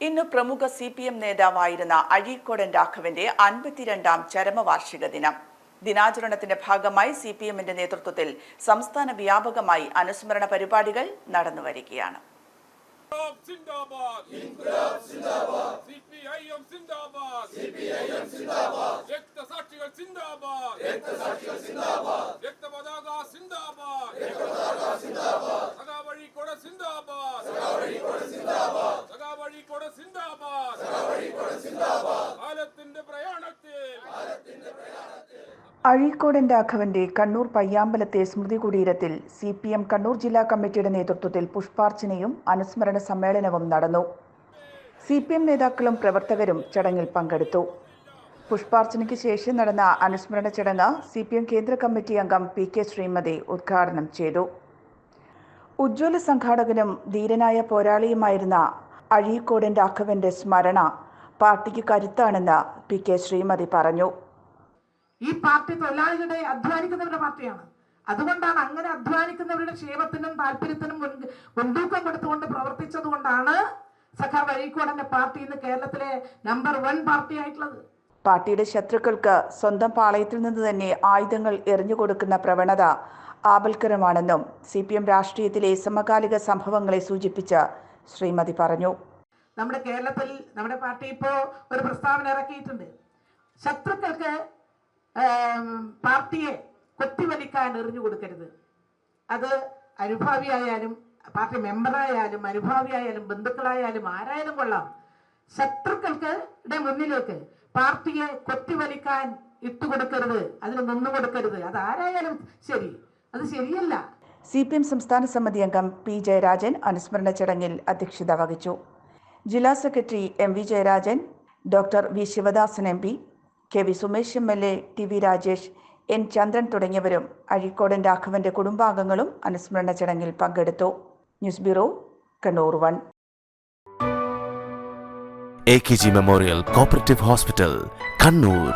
ഇന്ന് പ്രമുഖ C P M നേതാവായിരുന്ന അഴീക്കോടൻ രാഘവന്റെ അൻപത്തിരണ്ടാം ചരമവാർഷിക ദിനം. ദിനാചരണത്തിന്റെ ഭാഗമായി സി പി എമ്മിന്റെ നേതൃത്വത്തിൽ സംസ്ഥാന വ്യാപകമായി അനുസ്മരണ പരിപാടികൾ നടന്നുവരികയാണ് വരികയാണ്. രക്തസാക്ഷികൾ അഴീക്കോടൻ രാഘവന്റെ കണ്ണൂർ പയ്യാമ്പലത്തെ സ്മൃതി കുടീരത്തിൽ സി പി എം കണ്ണൂർ ജില്ലാ കമ്മിറ്റിയുടെ നേതൃത്വത്തിൽ പുഷ്പാർച്ചനയും അനുസ്മരണ സമ്മേളനവും നടന്നു. സി പി എം നേതാക്കളും പ്രവർത്തകരും ചടങ്ങിൽ പങ്കെടുത്തു. പുഷ്പാർച്ചനയ്ക്ക് ശേഷം നടന്ന അനുസ്മരണ ചടങ്ങ് സി പി എം കേന്ദ്ര കമ്മിറ്റി അംഗം പി കെ ശ്രീമതി ഉദ്ഘാടനം ചെയ്തു. ഉജ്ജ്വല സംഘാടകനും ധീരനായ പോരാളിയുമായിരുന്ന അഴീക്കോടൻ രാഘവന്റെ സ്മരണ പാർട്ടിക്ക് കരുത്താണെന്ന് പി കെ ശ്രീമതി പറഞ്ഞു. ഈ പാർട്ടി തൊഴിലാളികളുടെ അധ്വാനിക്കുന്നവരുടെ പാർട്ടിയാണ്. അതുകൊണ്ടാണ് അങ്ങനെ അധ്വാനിക്കുന്നവരുടെ ക്ഷേമത്തിനും താല്പര്യത്തിനും മുൻ മുൻതൂക്കം കൊടുത്തുകൊണ്ട് പ്രവർത്തിച്ചത് കൊണ്ടാണ് സഖാവ് അഴീക്കോടന്റെ പാർട്ടി ഇന്ന് കേരളത്തിലെ നമ്പർ വൺ പാർട്ടി ആയിട്ടുള്ളത് പാർട്ടിയുടെ ശത്രുക്കൾക്ക് സ്വന്തം പാളയത്തിൽ നിന്ന് തന്നെ ആയുധങ്ങൾ എറിഞ്ഞുകൊടുക്കുന്ന പ്രവണത ആപൽക്കരമാണെന്നും സി പി എം രാഷ്ട്രീയത്തിലെ സമകാലിക സംഭവങ്ങളെ സൂചിപ്പിച്ച ശ്രീമതി പറഞ്ഞു. നമ്മുടെ കേരളത്തിൽ നമ്മുടെ പാർട്ടി ഇപ്പോ ഒരു പ്രസ്താവന ഇറക്കിയിട്ടുണ്ട്. ശത്രുക്കൾക്ക് പാർട്ടിയെ കൊത്തിവലിക്കാൻ എറിഞ്ഞു കൊടുക്കരുത്. അത് അനുഭാവിയായാലും പാർട്ടി മെമ്പറായാലും അനുഭാവിയായാലും ബന്ധുക്കളായാലും ആരായാലും കൊള്ളാം. ശത്രുക്കൾക്ക് മുന്നിലേക്ക് പാർട്ടിയെ കൊത്തിവലിക്കാൻ ഇട്ടുകൊടുക്കരുത് അതിന് നിന്നു കൊടുക്കരുത്. അത് ആരായാലും ശരി. അത് ശരിയല്ല. സി പി എം സംസ്ഥാന സമിതി അംഗം പി ജയരാജൻ അനുസ്മരണ ചടങ്ങിൽ അധ്യക്ഷത വഹിച്ചു. ജില്ലാ secretary M V Jayarajan doctor V Sivadasan M P K V Sumesh M L A T V Rajesh N Chandran തുടങ്ങിയവരും അഴീക്കോടൻ രാഘവന്റെ കുടുംബാംഗങ്ങളും അനുസ്മരണ ചടങ്ങിൽ പങ്കെടുത്തു. News bureau Kannur one. A K G memorial cooperative hospital Kannur.